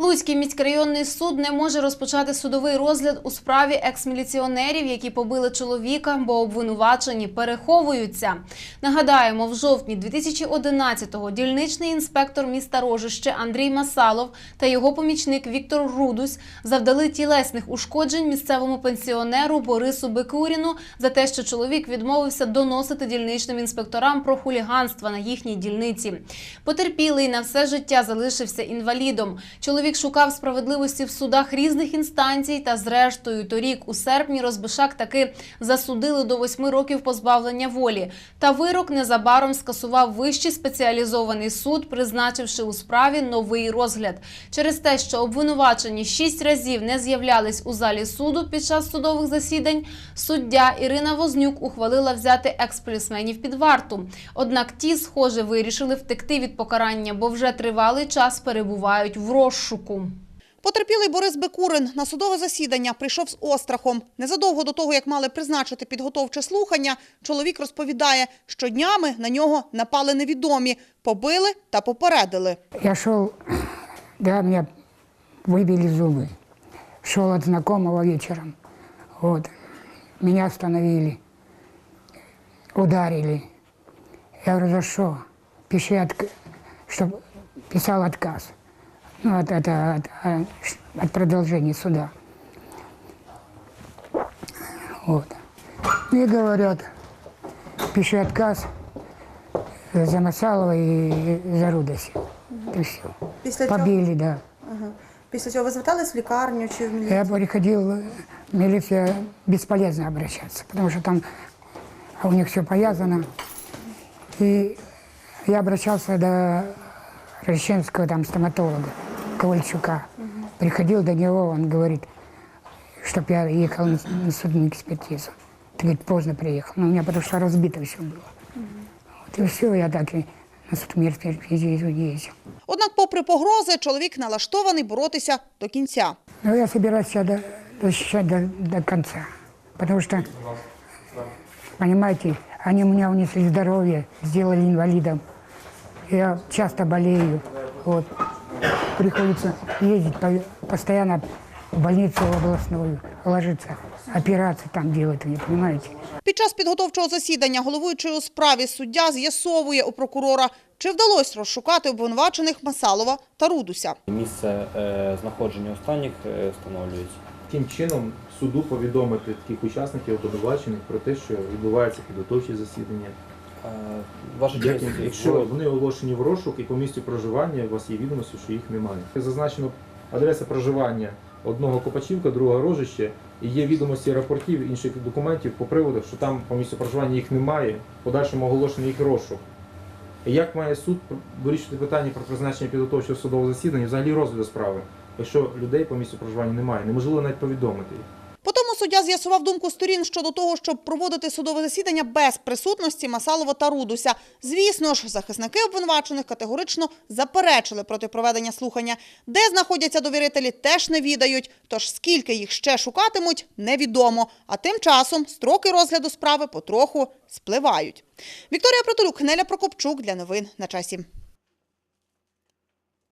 Луцький міськрайонний суд не може розпочати судовий розгляд у справі екс-міліціонерів, які побили чоловіка, бо обвинувачені переховуються. Нагадаємо, в жовтні 2011-го дільничний інспектор міста Рожище Андрій Масалов та його помічник Віктор Рудусь завдали тілесних ушкоджень місцевому пенсіонеру Борису Бекуріну за те, що чоловік відмовився доносити дільничним інспекторам про хуліганство на їхній дільниці. Потерпілий на все життя залишився інвалідом. Чоловік шукав справедливості в судах різних інстанцій та, зрештою, торік у серпні Розбишак таки засудили до восьми років позбавлення волі. Та вирок незабаром скасував вищий спеціалізований суд, призначивши у справі новий розгляд. Через те, що обвинувачені шість разів не з'являлись у залі суду під час судових засідань, суддя Ірина Вознюк ухвалила взяти екс-полісменів під варту. Однак ті, схоже, вирішили втекти від покарання, бо вже тривалий час перебувають в розшуку Потерпілий Борис Бекурин на судове засідання прийшов з острахом. Незадовго до того, як мали призначити підготовче слухання, чоловік розповідає, що днями на нього напали невідомі, побили та попередили. Я шел, да, мне выбили зубы. Шел от знакомого вечером. Вот. Меня остановили, ударили. Я говорю, за что? Пиши, отк... чтобы писал отказ. Ну, от, это, от, а, ш- от продолжения суда. Вот. И говорят, пиши отказ за Масалова и за Рудоси. И все. Після Побили, да. після цього ви звертались в лікарню чи в Я приходил, в милиция бесполезно обращаться, потому что там у них все повязано. И я обращался до Рощенского там стоматолога Ковальчука. Приходил до него, он говорит, чтоб я ехал на, на судебную экспертизу. Ты, говорит, поздно приехал. Ну, у меня потому что разбито все было. Вот и все, я так и на судебную экспертизу ездил. Однак, попри погрози, чоловік налаштований боротися до кінця. Но я собираюсь себя до- защищать до, до конца. Потому что, понимаете, они меня унесли здоровье, сделали инвалидом. Я часто болею. Вот. Приходится ездить по- постоянно в больницу областную, ложиться, операции там делать, вы понимаете? Під час підготовчого засідання головуючий у справі суддя з'ясовує у прокурора, чи вдалося розшукати обвинувачених Масалова та Рудуся. Місце е, знаходження останніх е, встановлюється. Яким чином суду повідомити таких учасників обвинувачених про те, що відбувається підготовчі засідання? Е, Ваша честь, якщо вони оголошені в розшук і по місцю проживання у вас є відомості, що їх немає. Зазначено адреса проживання одного Копачівка, другого Рожище, і є відомості рапортів і інших документів по приводу, що там по місцю проживання їх немає, в подальшому оголошений їх розшук. Як має суд вирішити питання про призначення підготовчого судового засідання, взагалі розгляду справи, якщо людей по місцю проживання немає, неможливо навіть повідомити їх. Суддя з'ясував думку сторін щодо того, щоб проводити судове засідання без присутності Масалова та Рудуся. Звісно ж, захисники обвинувачених категорично заперечили проти проведення слухання. Де знаходяться довірителі, теж не відають. Тож скільки їх ще шукатимуть, невідомо. А тим часом строки розгляду справи потроху спливають. Вікторія Притулюк, Неля Прокопчук для новин на часі.